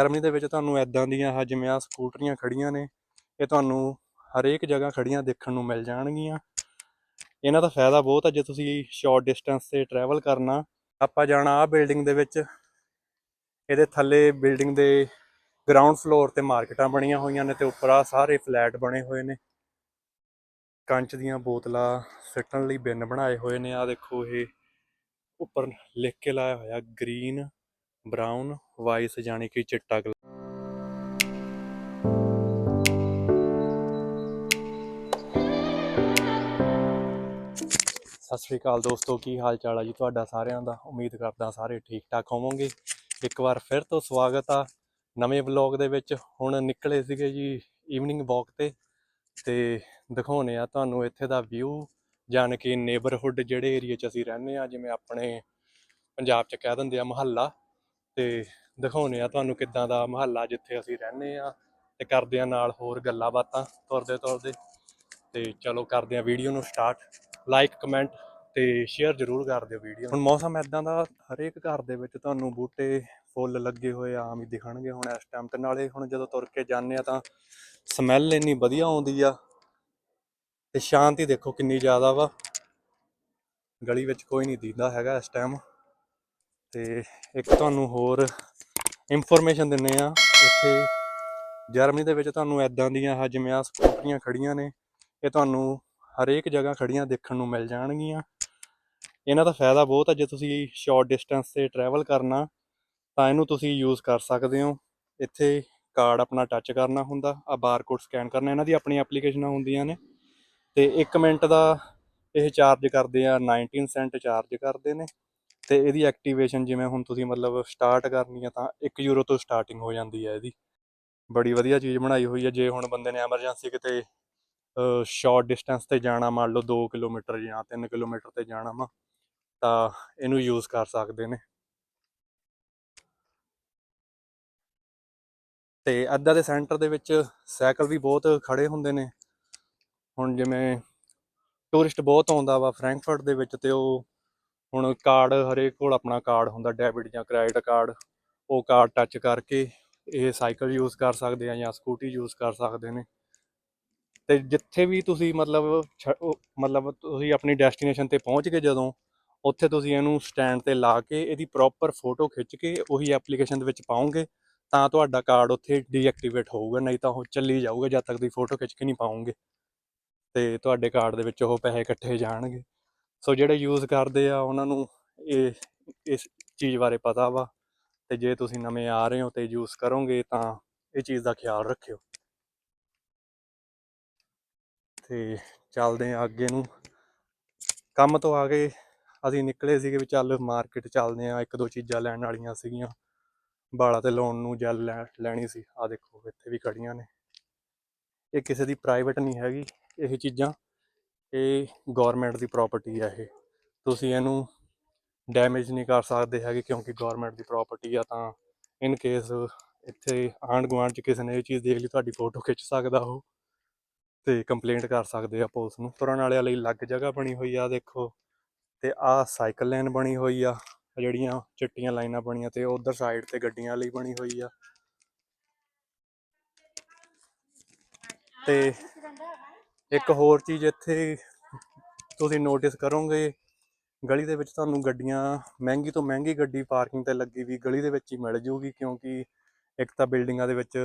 Germany ਦੇ ਵਿੱਚ ਤੁਹਾਨੂੰ ਐਦਾਂ ਦੀਆਂ ਆਹ ਜਿਵੇਂ ਆ ਸਕੂਟਰੀਆਂ ਖੜੀਆਂ ਨੇ, ਇਹ ਤੁਹਾਨੂੰ ਹਰੇਕ ਜਗ੍ਹਾ ਖੜੀਆਂ ਦੇਖਣ ਨੂੰ ਮਿਲ ਜਾਣਗੀਆਂ। ਇਹਨਾਂ ਦਾ ਫਾਇਦਾ ਬਹੁਤ ਹੈ ਜੇ ਤੁਸੀਂ ਸ਼ਾਰਟ ਡਿਸਟੈਂਸ ਤੇ ਟਰੈਵਲ ਕਰਨਾ। ਆਪਾਂ ਜਾਣਾ ਆ ਬਿਲਡਿੰਗ ਦੇ ਵਿੱਚ, ਇਹਦੇ ਥੱਲੇ ਬਿਲਡਿੰਗ ਦੇ ਗਰਾਊਂਡ ਫਲੋਰ ਤੇ ਮਾਰਕੀਟਾਂ ਬਣੀਆਂ ਹੋਈਆਂ ਨੇ ਤੇ ਉੱਪਰ ਆ ਸਾਰੇ ਫਲੈਟ ਬਣੇ ਹੋਏ ਨੇ। ਕੰਚ ਦੀਆਂ ਬੋਤਲਾਂ ਸਿੱਟਣ ਲਈ ਬਿਨ ਬਣਾਏ ਹੋਏ ਨੇ ਆ ਦੇਖੋ ਇਹ ਉੱਪਰ ਲਿਖ ਕੇ ਲਾਇਆ ਹੋਇਆ ਗ੍ਰੀਨ ਬਰਾਊਨ ਵਾਈਸ ਜਾਣੀ ਕਿ ਚਿੱਟਾ ਕਲਰ। ਸਤਿ ਸ੍ਰੀ ਅਕਾਲ ਦੋਸਤੋ, ਕੀ ਹਾਲ ਚਾਲ ਆ ਜੀ ਤੁਹਾਡਾ ਸਾਰਿਆਂ ਦਾ? ਉਮੀਦ ਕਰਦਾ ਸਾਰੇ ਠੀਕ ਠਾਕ ਹੋਵੋਗੇ। ਇੱਕ ਵਾਰ ਫਿਰ ਤੋਂ ਸਵਾਗਤ ਆ ਨਵੇਂ ਵਲੌਗ ਦੇ ਵਿੱਚ। ਹੁਣ ਨਿਕਲੇ ਸੀਗੇ ਜੀ ਈਵਨਿੰਗ ਵਾਕ ਤੇ ਤੇ ਦਿਖਾਉਨੇ ਆ ਤੁਹਾਨੂੰ ਇੱਥੇ ਦਾ ਵਿਊ ਜਾਣ ਕਿ ਨੇਬਰਹੁੱਡ ਜਿਹੜੇ ਏਰੀਆ 'ਚ ਅਸੀਂ ਰਹਿੰਦੇ ਆ, ਜਿਵੇਂ ਆਪਣੇ ਪੰਜਾਬ 'ਚ ਕਹਿ ਦਿੰਦੇ ਆ ਮਹੱਲਾ। ਤੇ ਦਿਖਾਉਨੇ ਆ ਤੁਹਾਨੂੰ ਕਿੱਦਾਂ ਦਾ ਮਹੱਲਾ ਜਿੱਥੇ ਅਸੀਂ ਰਹਿੰਦੇ ਆ ਤੇ ਕਰਦੇ ਆ ਨਾਲ ਹੋਰ ਗੱਲਾਂ ਬਾਤਾਂ ਤੁਰਦੇ ਤੁਰਦੇ। ਤੇ ਚਲੋ ਕਰਦੇ ਆ ਵੀਡੀਓ ਨੂੰ ਸਟਾਰਟ। ਲਾਈਕ ਕਮੈਂਟ ਤੇ ਸ਼ੇਅਰ ਜ਼ਰੂਰ ਕਰ ਦਿਓ ਵੀਡੀਓ ਹੁਣ ਮੌਸਮ ਐਦਾਂ ਦਾ ਹਰੇਕ ਘਰ ਦੇ ਵਿੱਚ ਤੁਹਾਨੂੰ ਬੂਟੇ ਫੁੱਲ ਲੱਗੇ ਹੋਏ ਆਮ ਹੀ ਦਿਖਣਗੇ ਹੁਣ ਇਸ ਟਾਈਮ ਤੇ। ਨਾਲੇ ਹੁਣ ਜਦੋਂ ਤੁਰ ਕੇ ਜਾਂਦੇ ਆ ਤਾਂ ਸਮੈਲ ਇੰਨੀ ਵਧੀਆ ਆਉਂਦੀ ਆ ਤੇ ਸ਼ਾਂਤੀ ਦੇਖੋ ਕਿੰਨੀ ਜ਼ਿਆਦਾ ਵਾ। ਗਲੀ ਵਿੱਚ ਕੋਈ ਨਹੀਂ ਦਿੰਦਾ ਹੈਗਾ ਇਸ ਟਾਈਮ ਤੇ ਇੱਕ ਤੁਹਾਨੂੰ ਹੋਰ ਇਨਫੋਰਮੇਸ਼ਨ ਦਿੰਨੇ ਆ ਇੱਥੇ ਜਰਮਨੀ ਦੇ ਵਿੱਚ ਤੁਹਾਨੂੰ ਐਦਾਂ ਦੀਆਂ ਆਹ ਜਿਵੇਂ ਆ ਸਕੂਟਰੀਆਂ ਖੜੀਆਂ ਨੇ, ਇਹ ਤੁਹਾਨੂੰ ਹਰੇਕ ਜਗ੍ਹਾ ਖੜੀਆਂ ਦੇਖਣ ਨੂੰ ਮਿਲ ਜਾਣਗੀਆਂ। ਇਹਨਾਂ ਦਾ ਫਾਇਦਾ ਬਹੁਤ ਹੈ ਜੇ ਤੁਸੀਂ ਸ਼ਾਰਟ ਡਿਸਟੈਂਸ ਤੇ ਟਰੈਵਲ ਕਰਨਾ, ਤਾਂ ਇਹਨੂੰ ਤੁਸੀਂ ਯੂਜ਼ ਕਰ ਸਕਦੇ ਹੋ। ਇੱਥੇ ਕਾਰਡ ਆਪਣਾ ਟੱਚ ਕਰਨਾ ਹੁੰਦਾ ਆ ਬਾਰਕੋਡ ਸਕੈਨ ਕਰਨਾ, ਇਹਨਾਂ ਦੀ ਆਪਣੀ ਐਪਲੀਕੇਸ਼ਨਾਂ ਹੁੰਦੀਆਂ ਨੇ। ਤੇ 1 ਮਿੰਟ ਦਾ ਇਹ ਚਾਰਜ ਕਰਦੇ ਆ 19 ਸੈਂਟ ਚਾਰਜ ਕਰਦੇ ਨੇ। ਤੇ ਇਹਦੀ ਐਕਟੀਵੇਸ਼ਨ ਜਿਵੇਂ ਹੁਣ ਤੁਸੀਂ ਮਤਲਬ ਸਟਾਰਟ ਕਰਨੀ ਆ ਤਾਂ 1 ਯੂਰੋ ਤੋਂ ਸਟਾਰਟਿੰਗ ਹੋ ਜਾਂਦੀ ਹੈ ਇਹਦੀ। ਬੜੀ ਵਧੀਆ ਚੀਜ਼ ਬਣਾਈ ਹੋਈ ਹੈ ਜੇ ਹੁਣ ਬੰਦੇ ਨੇ ਐਮਰਜੈਂਸੀ ਕਿਤੇ ਸ਼ਾਰਟ ਡਿਸਟੈਂਸ ਤੇ ਜਾਣਾ, ਮੰਨ ਲਓ 2 ਕਿਲੋਮੀਟਰ ਜਾਂ 3 ਕਿਲੋਮੀਟਰ ਤੇ ਜਾਣਾ ਵਾ, ਤਾਂ ਇਹਨੂੰ ਯੂਜ਼ ਕਰ ਸਕਦੇ ਨੇ। ਤੇ ਅੱਧਾ ਦੇ ਸੈਂਟਰ ਦੇ ਵਿੱਚ ਸਾਈਕਲ ਵੀ ਬਹੁਤ ਖੜੇ ਹੁੰਦੇ ਨੇ। ਹੁਣ ਜਿਵੇਂ ਟੂਰਿਸਟ ਬਹੁਤ ਆਉਂਦਾ ਵਾ ਫਰੈਂਕਫਰਟ ਦੇ ਵਿੱਚ ਤੇ ਉਹ ਹੁਣ ਕਾਰਡ ਹਰੇਕ ਕੋਲ ਆਪਣਾ ਕਾਰਡ ਹੁੰਦਾ ਡੈਬਿਟ ਜਾਂ ਕ੍ਰੈਡਿਟ ਕਾਰਡ ਉਹ ਕਾਰਡ ਟੱਚ ਕਰਕੇ ਇਹ ਸਾਈਕਲ ਯੂਜ਼ ਕਰ ਸਕਦੇ ਆ ਜਾਂ ਸਕੂਟੀ ਯੂਜ਼ ਕਰ ਸਕਦੇ ਨੇ। ਤੇ ਜਿੱਥੇ ਵੀ ਤੁਸੀਂ ਮਤਲਬ ਛ- ਮਤਲਬ ਤੁਸੀਂ ਆਪਣੀ ਡੈਸਟੀਨੇਸ਼ਨ ਤੇ ਪਹੁੰਚ ਗਏ ਜਦੋਂ, ਉੱਥੇ ਤੁਸੀਂ ਇਹਨੂੰ ਸਟੈਂਡ ਤੇ ਲਾ ਕੇ ਇਹਦੀ ਪ੍ਰੋਪਰ ਫੋਟੋ ਖਿੱਚ ਕੇ ਉਹੀ ਐਪਲੀਕੇਸ਼ਨ ਦੇ ਵਿੱਚ ਪਾਉਂਗੇ ਤਾਂ ਤੁਹਾਡਾ ਕਾਰਡ ਉੱਥੇ ਡੀਐਕਟੀਵੇਟ ਹੋਊਗਾ, ਨਹੀਂ ਤਾਂ ਉਹ ਚੱਲੀ ਜਾਊਗਾ, ਜਦ ਤੱਕ ਦੀ ਫੋਟੋ ਖਿੱਚ ਕੇ ਨਹੀਂ ਪਾਉਂਗੇ ਤੇ ਤੁਹਾਡੇ ਕਾਰਡ ਦੇ ਵਿੱਚ ਉਹ ਪੈਸੇ ਇਕੱਠੇ ਜਾਣਗੇ। ਸੋ ਜਿਹੜੇ ਯੂਜ਼ ਕਰਦੇ ਆ, ਉਹਨਾਂ ਨੂੰ ਇਹ, ਇਸ ਚੀਜ਼ ਬਾਰੇ ਪਤਾ ਵਾ। ਤੇ ਜੇ ਤੁਸੀਂ ਨਵੇਂ ਆ ਰਹੇ ਹੋ ਤੇ ਯੂਜ਼ ਕਰੋਗੇ, ਤਾਂ ਇਹ ਚੀਜ਼ ਦਾ ਖਿਆਲ ਰੱਖਿਓ। ਤੇ ਚੱਲਦੇ ਆ ਅੱਗੇ ਨੂੰ। ਕੰਮ ਤੋਂ ਆ ਕੇ ਅਸੀਂ ਨਿਕਲੇ ਸੀਗੇ ਵੀ ਚੱਲ ਮਾਰਕੀਟ ਚੱਲਦੇ ਆ। ਇੱਕ ਦੋ ਚੀਜ਼ਾਂ ਲੈਣ ਵਾਲੀਆਂ ਸੀਗੀਆਂ। ਬਾਲਾ ਤੇ ਲਾਉਣ ਨੂੰ ਜੈਲ ਲੈ- ਲੈਣੀ ਸੀ। ਆ ਦੇਖੋ, ਇੱਥੇ ਵੀ ਖੜੀਆਂ ਨੇ। ਇਹ ਕਿਸੇ ਦੀ ਪ੍ਰਾਈਵੇਟ ਨਹੀਂ ਹੈਗੀ, ਇਹ ਚੀਜ਼ਾਂ। ਇਹ ਗਵਰਨਮੈਂਟ ਦੀ ਪ੍ਰਾਪਰਟੀ ਹੈ ਇਹ। ਤੁਸੀਂ ਇਹਨੂੰ ਡੈਮੇਜ ਨਹੀਂ ਕਰ ਸਕਦੇ ਹੈਗੇ ਕਿਉਂਕਿ ਗਵਰਨਮੈਂਟ ਦੀ ਪ੍ਰਾਪਰਟੀ ਆ ਤਾਂ ਇਨ ਕੇਸ ਇੱਥੇ ਆਂਢ ਗੁਆਂਢ ਚ ਕਿਸੇ ਨੇ ਇਹ ਚੀਜ਼ ਦੇਖ ਲਈ, ਤੁਹਾਡੀ ਫੋਟੋ ਖਿੱਚ ਸਕਦਾ ਉਹ ਤੇ ਕੰਪਲੇਂਟ ਕਰ ਸਕਦੇ ਆ ਪੁਲਿਸ ਨੂੰ। ਤੁਰਨ ਵਾਲਿਆਂ ਲਈ ਅਲੱਗ ਜਗ੍ਹਾ ਬਣੀ ਹੋਈ ਆ, ਦੇਖੋ। ਤੇ ਆਹ ਸਾਈਕਲ ਲੇਨ ਬਣੀ ਹੋਈ ਆ, ਜਿਹੜੀਆਂ ਚਿੱਟੀਆਂ ਲਾਈਨਾਂ ਬਣੀਆਂ ਤੇ ਉਧਰ ਸਾਈਡ ਤੇ ਗੱਡੀਆਂ ਲਈ ਬਣੀ ਹੋਈ ਆ। ਤੇ ਇੱਕ ਹੋਰ ਚੀਜ਼ ਇੱਥੇ ਤੁਸੀਂ ਨੋਟਿਸ ਕਰੋਗੇ, ਗਲੀ ਦੇ ਵਿੱਚ ਤੁਹਾਨੂੰ ਗੱਡੀਆਂ, ਮਹਿੰਗੀ ਤੋਂ ਮਹਿੰਗੀ ਗੱਡੀ ਪਾਰਕਿੰਗ ਤੇ ਲੱਗੀ ਵੀ ਗਲੀ ਦੇ ਵਿੱਚ ਹੀ ਮਿਲ ਜੂਗੀ ਕਿਉਂਕਿ ਇੱਕ ਤਾਂ ਬਿਲਡਿੰਗਾਂ ਦੇ ਵਿੱਚ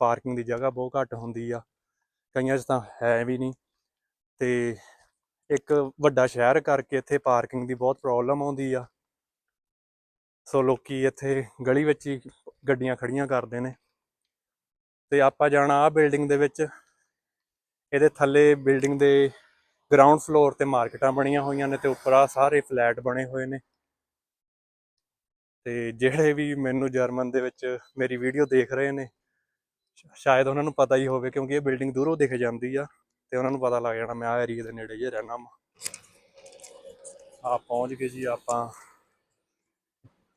ਪਾਰਕਿੰਗ ਦੀ ਜਗ੍ਹਾ ਬਹੁਤ ਘੱਟ ਹੁੰਦੀ ਆ, ਕਈਆਂ 'ਚ ਤਾਂ ਹੈ ਵੀ ਨਹੀਂ ਤੇ ਇੱਕ ਵੱਡਾ ਸ਼ਹਿਰ ਕਰਕੇ ਇੱਥੇ ਪਾਰਕਿੰਗ ਦੀ ਬਹੁਤ ਪ੍ਰੋਬਲਮ ਆਉਂਦੀ ਆ। ਸੋ ਲੋਕੀ ਇੱਥੇ ਗਲੀ ਵਿੱਚ ਹੀ ਗੱਡੀਆਂ ਖੜੀਆਂ ਕਰਦੇ ਨੇ। ਤੇ ਆਪਾਂ ਜਾਣਾ ਆ ਬਿਲਡਿੰਗ ਦੇ ਵਿੱਚ। ਇਹਦੇ ਥੱਲੇ ਬਿਲਡਿੰਗ ਦੇ ਗਰਾਊਂਡ ਫਲੋਰ ਤੇ ਮਾਰਕੀਟਾਂ ਬਣੀਆਂ ਹੋਈਆਂ ਨੇ ਤੇ ਉੱਪਰ ਆ ਸਾਰੇ ਫਲੈਟ ਬਣੇ ਹੋਏ ਨੇ। ਤੇ ਜਿਹੜੇ ਵੀ ਮੈਨੂੰ ਜਰਮਨ ਦੇ ਵਿੱਚ ਮੇਰੀ ਵੀਡੀਓ ਦੇਖ ਰਹੇ ਨੇ ਸ਼ਾਇਦ ਉਹਨਾਂ ਨੂੰ ਪਤਾ ਹੀ ਹੋਵੇ ਕਿਉਂਕਿ ਇਹ ਬਿਲਡਿੰਗ ਦੂਰੋਂ ਦਿਖ ਜਾਂਦੀ ਆ ਤੇ ਉਹਨਾਂ ਨੂੰ ਪਤਾ ਲੱਗ ਜਾਣਾ ਮੈਂ ਆ ਏਰੀਆ ਦੇ ਨੇੜੇ ਜੇ ਰਹਿਣਾ ਵਾ। ਆ ਪਹੁੰਚ ਗਏ ਜੀ ਆਪਾਂ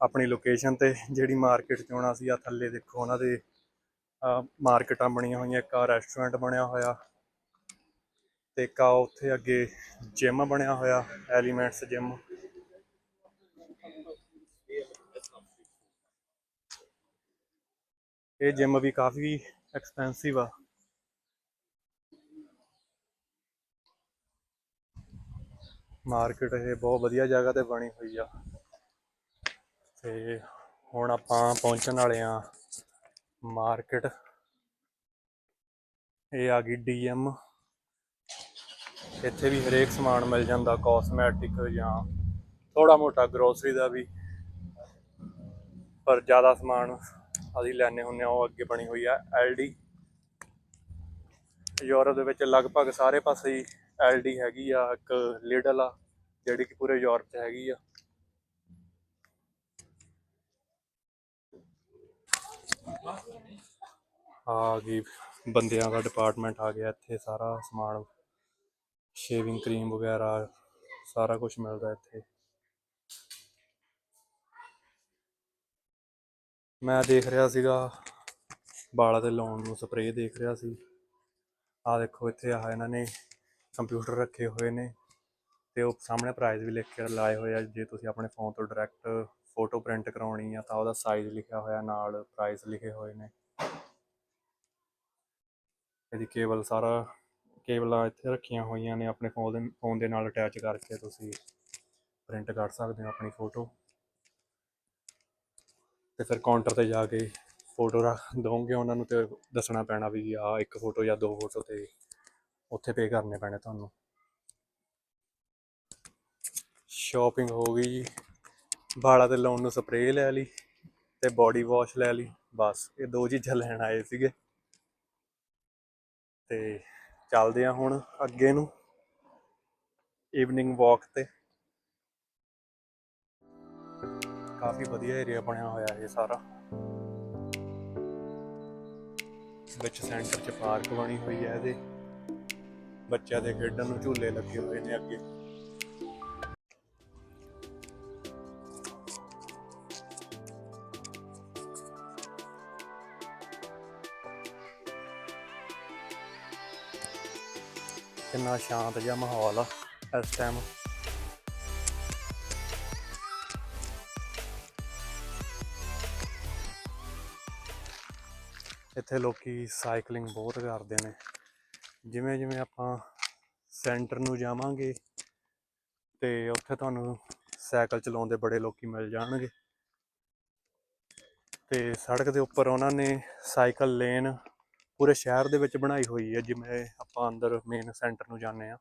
ਆਪਣੀ ਲੋਕੇਸ਼ਨ ਤੇ, ਜਿਹੜੀ ਮਾਰਕੀਟ ਚ ਆਉਣਾ ਸੀ ਆ ਥੱਲੇ ਦੇਖੋ ਉਹਨਾਂ ਦੇ ਮਾਰਕੀਟਾਂ ਬਣੀਆਂ ਹੋਈਆਂ, ਇੱਕ ਆ ਰੈਸਟੋਰੈਂਟ ਬਣਿਆ ਹੋਇਆ। ਤੇ ਕਾ ਉੱਥੇ ਅੱਗੇ ਜਿਮ ਬਣਿਆ ਹੋਇਆ ਐਲੀਮੈਂਟਸ ਜਿਮ ਇਹ ਜਿਮ ਵੀ ਕਾਫੀ ਐਕਸਪੈਂਸਿਵ ਆ। ਮਾਰਕੀਟ ਇਹ ਬਹੁਤ ਵਧੀਆ ਜਗ੍ਹਾ ਤੇ ਬਣੀ ਹੋਈ ਆ। ਤੇ ਹੁਣ ਆਪਾਂ ਪਹੁੰਚਣ ਵਾਲੇ ਆ ਮਾਰਕੀਟ ਇਹ ਆ ਗਈ ਡੀਐਮ ਇੱਥੇ ਵੀ ਹਰੇਕ ਸਮਾਨ ਮਿਲ ਜਾਂਦਾ ਕਾਸਮੈਟਿਕ ਜਾਂ ਥੋੜਾ ਮੋਟਾ ਗਰੋਸਰੀ ਦਾ ਵੀ। ਪਰ ਜ਼ਿਆਦਾ ਸਮਾਨ ਅਸੀਂ ਲੈਣੇ ਹੁੰਦੇ ਆ ਉਹ ਅੱਗੇ ਬਣੀ ਹੋਈ ਆ ਐਲਡੀ। ਯੂਰਪ ਦੇ ਵਿੱਚ ਲਗਭਗ ਸਾਰੇ ਪਾਸੇ ਹੀ ਐਲਡੀ ਹੈਗੀ ਆ, ਇੱਕ ਲਿਡਲ ਆ, ਜਿਹੜੀ ਕਿ ਪੂਰੇ ਯੂਰਪ 'ਚ ਹੈਗੀ ਆ। ਆ ਗਈ, ਬੰਦਿਆਂ ਦਾ ਡਿਪਾਰਟਮੈਂਟ ਆ ਗਿਆ, ਇੱਥੇ ਸਾਰਾ ਸਮਾਨ ਸ਼ੇਵਿੰਗ ਕਰੀਮ ਵਗੈਰਾ, ਸਾਰਾ ਕੁਝ ਮਿਲਦਾ ਇੱਥੇ। ਮੈਂ ਦੇਖ ਰਿਹਾ ਸੀਗਾ, ਵਾਲਾਂ ਤੇ ਲਾਉਣ ਨੂੰ ਸਪਰੇਅ ਦੇਖ ਰਿਹਾ ਸੀ। ਆ ਦੇਖੋ ਇੱਥੇ ਆ ਇਹਨਾਂ ਨੇ ਕੰਪਿਊਟਰ ਰੱਖੇ ਹੋਏ ਨੇ ਤੇ ਉਹ ਸਾਹਮਣੇ ਪ੍ਰਾਈਸ ਵੀ ਲਿਖ ਕੇ ਲਾਏ ਹੋਏ ਆ। ਜੇ ਤੁਸੀਂ ਆਪਣੇ ਫੋਨ ਤੋਂ ਡਾਇਰੈਕਟ ਫੋਟੋ ਪ੍ਰਿੰਟ ਕਰਾਉਣੀ ਆ ਤਾਂ ਉਹਦਾ ਸਾਈਜ਼ ਲਿਖਿਆ ਹੋਇਆ ਨਾਲ ਪ੍ਰਾਈਸ ਲਿਖੇ ਹੋਏ ਨੇ। ਇਹਦੀ ਕੇਬਲ ਸਾਰਾ ਕੇਬਲਾਂ ਇੱਥੇ ਰੱਖੀਆਂ ਹੋਈਆਂ ਨੇ ਆਪਣੇ ਫੋਨ ਦੇ ਫੋਨ ਦੇ ਨਾਲ ਅਟੈਚ ਕਰਕੇ ਤੁਸੀਂ ਪ੍ਰਿੰਟ ਕਰ ਸਕਦੇ ਹੋ ਆਪਣੀ ਫੋਟੋ ਤੇ ਫਿਰ ਕਾਊਂਟਰ ਤੇ ਜਾ ਕੇ ਫੋਟੋ ਰੱਖ ਦੋਗੇ ਉਹਨਾਂ ਨੂੰ ਤੇ ਦੱਸਣਾ ਪੈਣਾ ਵੀ ਆ ਇੱਕ ਫੋਟੋ ਜਾਂ ਦੋ ਫੋਟੋ ਤੇ ਉੱਥੇ ਪੇ ਕਰਨੇ ਪੈਣੇ ਤੁਹਾਨੂੰ। ਸ਼ਾਪਿੰਗ ਹੋ ਗਈ ਜੀ। ਵਾਲਾਂ ਤੇ ਲਾਉਣ ਨੂੰ ਸਪਰੇਅ ਲੈ ਲਈ ਤੇ ਬਾਡੀ ਵਾਸ਼ ਲੈ ਲਈ। ਬਸ, ਇਹ ਦੋ ਚੀਜ਼ਾਂ ਲੈਣ ਆਏ ਸੀਗੇ। ਤੇ ਚੱਲਦੇ ਆ ਹੁਣ ਅੱਗੇ ਨੂੰ ਈਵਨਿੰਗ ਵਾਕ ਤੇ। ਕਾਫੀ ਵਧੀਆ ਏਰੀਆ ਬਣਿਆ ਹੋਇਆ ਇਹ ਸਾਰਾ। ਵਿੱਚ ਸੈਂਟਰ 'ਚ ਪਾਰਕ ਬਣੀ ਹੋਈ ਹੈ ਇਹਦੇ। ਬੱਚਿਆਂ ਦੇ ਖੇਡਣ ਨੂੰ ਝੂਲੇ ਲੱਗੇ ਹੋਏ ਨੇ ਅੱਗੇ। ਕਿੰਨਾ ਸ਼ਾਂਤ ਜਿਹਾ ਮਾਹੌਲ ਆ ਇਸ ਟਾਈਮ ਇੱਥੇ ਲੋਕੀ ਸਾਈਕਲਿੰਗ ਬਹੁਤ ਕਰਦੇ ਨੇ। ਜਿਵੇਂ ਜਿਵੇਂ ਆਪਾਂ ਸੈਂਟਰ ਨੂੰ ਜਾਵਾਂਗੇ ਤੇ ਉੱਥੇ ਤੁਹਾਨੂੰ ਸਾਈਕਲ ਚਲਾਉਂਦੇ ਬੜੇ ਲੋਕੀ ਮਿਲ ਜਾਣਗੇ। ਤੇ ਸੜਕ ਦੇ ਉੱਪਰ ਉਹਨਾਂ ਨੇ ਸਾਈਕਲ ਲੇਨ ਪੂਰੇ ਸ਼ਹਿਰ ਦੇ ਵਿੱਚ ਬਣਾਈ ਹੋਈ ਹੈ, ਜਿਵੇਂ ਆਪਾਂ ਅੰਦਰ ਮੇਨ ਸੈਂਟਰ ਨੂੰ ਜਾਂਦੇ ਆ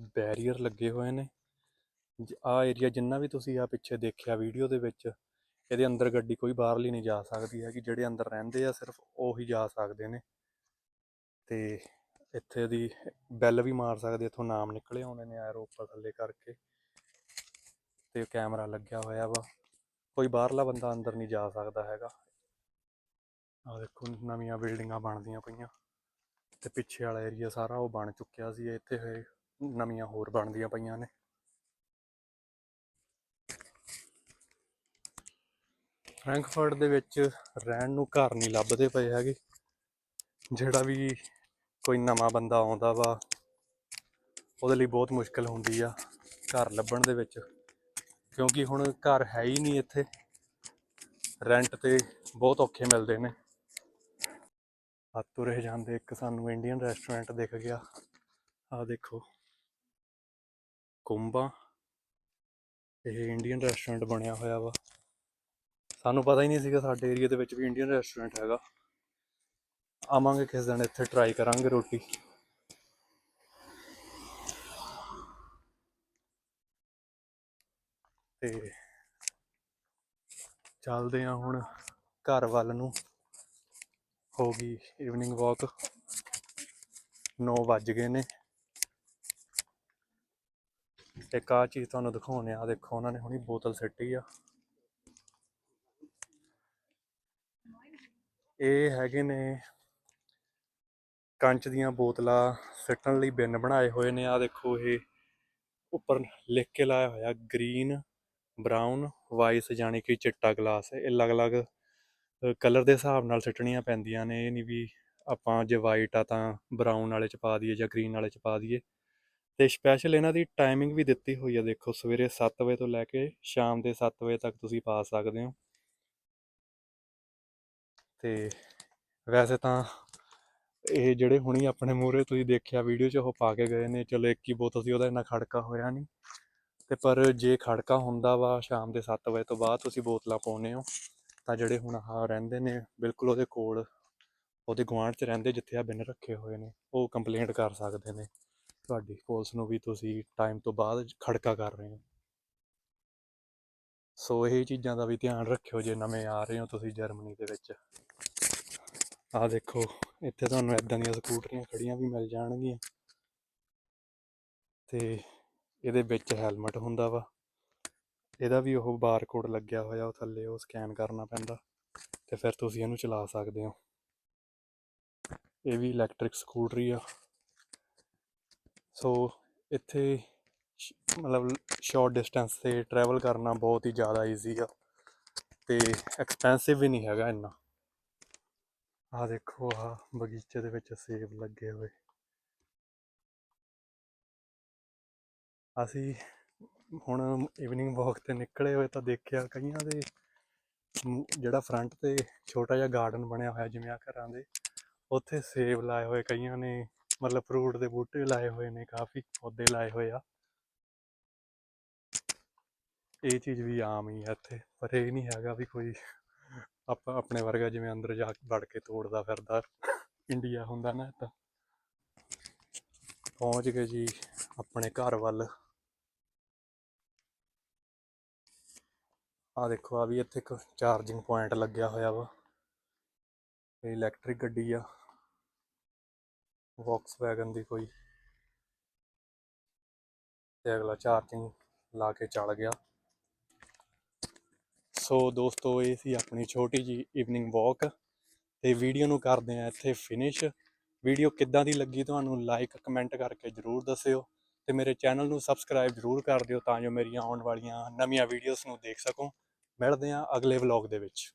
ਬੈਰੀਅਰ ਲੱਗੇ ਹੋਏ ਨੇ। ਆ ਏਰੀਆ ਜਿੰਨਾ ਵੀ ਤੁਸੀਂ ਆ ਪਿੱਛੇ ਦੇਖਿਆ ਵੀਡੀਓ ਦੇ ਵਿੱਚ, ਇਹਦੇ ਅੰਦਰ ਗੱਡੀ ਕੋਈ ਬਾਹਰਲੀ ਨਹੀਂ ਜਾ ਸਕਦੀ ਹੈਗੀ। ਜਿਹੜੇ ਅੰਦਰ ਰਹਿੰਦੇ ਆ, ਸਿਰਫ ਉਹੀ ਜਾ ਸਕਦੇ ਨੇ। ਤੇ ਇੱਥੇ ਦੀ ਬੈਲ ਵੀ ਮਾਰ ਸਕਦੇ, ਇੱਥੋਂ ਨਾਮ ਨਿਕਲੇ ਆਉਂਦੇ ਨੇ ਐਰੋ ਉੱਪਰ ਥੱਲੇ ਕਰਕੇ। ਤੇ ਕੈਮਰਾ ਲੱਗਿਆ ਹੋਇਆ ਵਾ। ਕੋਈ ਬਾਹਰਲਾ ਬੰਦਾ ਅੰਦਰ ਨਹੀਂ ਜਾ ਸਕਦਾ ਹੈਗਾ। ਆ ਦੇਖੋ, ਨਵੀਆਂ ਬਿਲਡਿੰਗਾਂ ਬਣਦੀਆਂ ਪਈਆਂ। ਤੇ ਪਿੱਛੇ ਵਾਲਾ ਏਰੀਆ ਸਾਰਾ ਉਹ ਬਣ ਚੁੱਕਿਆ ਸੀ ਇੱਥੇ ਹੋਏ ਨਵੀਆਂ ਹੋਰ ਬਣਦੀਆਂ ਪਈਆਂ ਨੇ। ਫ੍ਰੈਂਕਫਰਟ ਦੇ ਵਿੱਚ ਰਹਿਣ ਨੂੰ ਘਰ ਨਹੀਂ ਲੱਭਦੇ ਪਏ ਹੈਗੇ। ਜਿਹੜਾ ਵੀ ਕੋਈ ਨਵਾਂ ਬੰਦਾ ਆਉਂਦਾ ਵਾ, ਉਹਦੇ ਲਈ ਬਹੁਤ ਮੁਸ਼ਕਲ ਹੁੰਦੀ ਆ ਘਰ ਲੱਭਣ ਦੇ ਵਿੱਚ। ਕਿਉਂਕਿ ਹੁਣ ਘਰ ਹੈ ਹੀ ਨਹੀਂ ਇੱਥੇ। ਰੈਂਟ ਤੇ ਬਹੁਤ ਔਖੇ ਮਿਲਦੇ ਨੇ। ਆ ਤੁਰੇ ਜਾਂਦੇ ਇੱਕ ਸਾਨੂੰ ਇੰਡੀਅਨ ਰੈਸਟੋਰੈਂਟ ਦਿਖ ਗਿਆ। ਆ ਦੇਖੋ। ਕੁੰਬਾ ਇਹ ਇੰਡੀਅਨ ਰੈਸਟੋਰੈਂਟ ਬਣਿਆ ਹੋਇਆ ਵਾ। ਸਾਨੂੰ ਪਤਾ ਹੀ ਨਹੀਂ ਸੀਗਾ ਸਾਡੇ ਏਰੀਆ ਦੇ ਵਿੱਚ ਵੀ ਇੰਡੀਅਨ ਰੈਸਟੋਰੈਂਟ ਹੈਗਾ। ਆਵਾਂਗੇ ਕਿਸ ਦਿਨ ਇੱਥੇ ਟਰਾਈ ਕਰਾਂਗੇ ਰੋਟੀ। ਤੇ ਚੱਲਦੇ ਆ ਹੁਣ ਘਰ ਵੱਲ ਨੂੰ। ਹੋ ਗਈ ਈਵਨਿੰਗ ਵਾਕ 9 ਵੱਜ ਗਏ ਨੇ। ਇੱਕ ਆ ਚੀਜ਼ ਤੁਹਾਨੂੰ ਦਿਖਾਉਣੇ ਆ ਦੇਖੋ, ਉਹਨਾਂ ਨੇ ਹੁਣੀ ਬੋਤਲ ਸਿੱਟੀ ਆ। ਇਹ ਹੈਗੇ ਨੇ ਕੰਚ ਦੀਆਂ ਬੋਤਲਾਂ ਸਿੱਟਣ ਲਈ ਬਿਨ ਬਣਾਏ ਹੋਏ ਨੇ। ਆ ਦੇਖੋ, ਇਹ ਉੱਪਰ ਲਿਖ ਕੇ ਲਾਇਆ ਹੋਇਆ, ਗ੍ਰੀਨ, ਬਰਾਊਨ, ਵਾਈਸ ਜਾਣੀ ਕਿ ਚਿੱਟਾ ਗਲਾਸ। ਇਹ ਅਲੱਗ-ਅਲੱਗ ਕਲਰ ਦੇ ਹਿਸਾਬ ਨਾਲ ਸਿੱਟਣੀਆਂ ਪੈਂਦੀਆਂ ਨੇ। ਇਹ ਨਹੀਂ ਵੀ ਆਪਾਂ ਜੇ ਵਾਈਟ ਆ ਤਾਂ ਬਰਾਊਨ ਵਾਲੇ ਚ ਪਾ ਦਈਏ ਜਾਂ ਗ੍ਰੀਨ ਵਾਲੇ ਚ ਪਾ ਦਈਏ। ਤੇ ਸਪੈਸ਼ਲ ਇਹਨਾਂ ਦੀ ਟਾਈਮਿੰਗ ਵੀ ਦਿੱਤੀ ਹੋਈ ਆ, ਦੇਖੋ ਸਵੇਰੇ 7 ਵਜੇ ਤੋਂ ਲੈ ਕੇ ਸ਼ਾਮ ਦੇ 7 ਵਜੇ ਤੱਕ ਤੁਸੀਂ ਪਾ ਸਕਦੇ ਹੋ। ਤੇ ਵੈਸੇ ਤਾਂ ਇਹ ਜਿਹੜੇ ਹੁਣੀ ਆਪਣੇ ਮੂਹਰੇ ਤੁਸੀਂ ਦੇਖਿਆ ਵੀਡੀਓ 'ਚ ਉਹ ਪਾ ਕੇ ਗਏ ਨੇ, ਚਲੋ ਇੱਕ ਹੀ ਬੋਤਲ ਸੀ ਉਹਦਾ ਇੰਨਾ ਖੜਕਾ ਹੋਇਆ ਨਹੀਂ ਤੇ ਪਰ ਜੇ ਖੜਕਾ ਹੁੰਦਾ ਵਾ ਸ਼ਾਮ ਦੇ 7 ਵਜੇ ਤੋਂ ਬਾਅਦ ਤੁਸੀਂ ਬੋਤਲਾਂ ਪਾਉਨੇ ਹੋ, ਤਾਂ ਜਿਹੜੇ ਹੁਣ ਆਹ ਰਹਿੰਦੇ ਨੇ, ਬਿਲਕੁਲ ਉਹਦੇ ਕੋਲ, ਉਹਦੇ ਗੁਆਂਢ 'ਚ ਰਹਿੰਦੇ ਜਿੱਥੇ ਆ ਬਿਨ ਰੱਖੇ ਹੋਏ ਨੇ, ਉਹ ਕੰਪਲੇਂਟ ਕਰ ਸਕਦੇ ਨੇ। ਤੁਹਾਡੀ ਪੁਲਿਸ ਨੂੰ ਵੀ ਤੁਸੀਂ ਟਾਈਮ ਤੋਂ ਬਾਅਦ ਖੜਕਾ ਕਰ ਰਹੇ ਹੋ। ਸੋ ਇਹ ਚੀਜ਼ਾਂ ਦਾ ਵੀ ਧਿਆਨ ਰੱਖਿਓ ਜੇ ਨਵੇਂ ਆ ਰਹੇ ਹੋ ਤੁਸੀਂ ਜਰਮਨੀ ਦੇ ਵਿੱਚ। ਆਹ ਦੇਖੋ, ਇੱਥੇ ਤੁਹਾਨੂੰ ਇਦਾਂ ਦੀਆਂ ਸਕੂਟਰੀਆਂ ਖੜੀਆਂ ਵੀ ਮਿਲ ਜਾਣਗੀਆਂ। ਤੇ ਇਹਦੇ ਵਿੱਚ ਹੈਲਮਟ ਹੁੰਦਾ ਵਾ। ਇਹਦਾ ਵੀ ਉਹ ਬਾਰਕੋਡ ਲੱਗਿਆ ਹੋਇਆ ਉਹ ਥੱਲੇ, ਉਹ ਸਕੈਨ ਕਰਨਾ ਪੈਂਦਾ ਤੇ ਫਿਰ ਤੁਸੀਂ ਇਹਨੂੰ ਚਲਾ ਸਕਦੇ ਹੋ। ਇਹ ਵੀ ਇਲੈਕਟ੍ਰਿਕ ਸਕੂਟਰੀ ਆ। ਸੋ ਇੱਥੇ ਮਤਲਬ ਸ਼ਾਰਟ ਡਿਸਟੈਂਸ ਤੇ ਟਰੈਵਲ ਕਰਨਾ ਬਹੁਤ ਹੀ ਜ਼ਿਆਦਾ ਈਜ਼ੀ ਆ ਤੇ ਐਕਸਪੈਂਸਿਵ ਵੀ ਨਹੀਂ ਹੈਗਾ ਇੰਨਾ। ਆਹ ਦੇਖੋ, ਆਹ ਬਗੀਚੇ ਦੇ ਵਿੱਚ ਸੇਬ ਲੱਗੇ ਹੋਏ। ਅਸੀਂ ਹੁਣ ਇਵਨਿੰਗ ਵਾਕ ਤੇ ਨਿਕਲੇ ਹੋਏ ਤਾਂ ਦੇਖਿਆ ਕਈਆਂ ਦੇ ਜਿਹੜਾ ਫਰੰਟ ਤੇ ਛੋਟਾ ਜਿਹਾ ਗਾਰਡਨ ਬਣਿਆ ਹੋਇਆ ਜਿਵੇਂ ਆ ਘਰਾਂ ਦੇ, ਉੱਥੇ ਸੇਬ ਲਾਏ ਹੋਏ ਕਈਆਂ ਨੇ ਮਤਲਬ ਫਰੂਟ ਦੇ ਬੂਟੇ ਲਾਏ ਹੋਏ ਨੇ, ਕਾਫੀ ਪੌਦੇ ਲਾਏ ਹੋਏ ਆ। ਇਹ ਚੀਜ਼ ਵੀ ਆਮ ਹੀ ਆ ਇੱਥੇ, ਪਰ ਇਹ ਨਹੀਂ ਹੈਗਾ ਵੀ ਕੋਈ ਆਪਾਂ, ਆਪਣੇ ਵਰਗਾ ਜਿਵੇਂ ਅੰਦਰ ਜਾ ਕੇ ਵੜ ਕੇ ਤੋੜਦਾ ਫਿਰਦਾ ਇੰਡੀਆ ਹੁੰਦਾ ਨਾ ਤਾਂ। ਪਹੁੰਚ ਗਏ ਜੀ ਆਪਣੇ ਘਰ ਵੱਲ। ਆ ਦੇਖੋ ਆ ਵੀ ਇੱਥੇ ਇੱਕ ਚਾਰਜਿੰਗ ਪੁਆਇੰਟ ਲੱਗਿਆ ਹੋਇਆ ਵਾ। ਇਹ ਇਲੈਕਟ੍ਰਿਕ ਗੱਡੀ ਆ। ਵੈਗਨ ਦੀ ਕੋਈ। ਤੇ ਅਗਲਾ ਚਾਰਜਿੰਗ ਲਾ ਕੇ ਚੱਲ ਗਿਆ। ਸੋ ਦੋਸਤੋ, ਇਹ ਸੀ ਆਪਣੀ ਛੋਟੀ ਜੀ ਈਵਨਿੰਗ ਵਾਕ ਤੇ ਵੀਡੀਓ ਨੂੰ ਕਰਦੇ ਆ ਇੱਥੇ ਫਿਨਿਸ਼ ਵੀਡੀਓ ਕਿੱਦਾਂ ਦੀ ਲੱਗੀ ਤੁਹਾਨੂੰ ਲਾਈਕ ਕਮੈਂਟ ਕਰਕੇ ਜਰੂਰ ਦੱਸਿਓ। ਤੇ ਮੇਰੇ ਚੈਨਲ ਨੂੰ ਸਬਸਕ੍ਰਾਈਬ ਜਰੂਰ ਕਰ ਦਿਓ ਤਾਂ ਜੋ ਮੇਰੀਆਂ ਆਉਣ ਵਾਲੀਆਂ ਨਵੀਆਂ ਵੀਡੀਓਜ਼ ਨੂੰ ਦੇਖ ਸਕੋ। ਮਿਲਦੇ ਆ ਅਗਲੇ ਵਲੌਗ ਦੇ ਵਿੱਚ।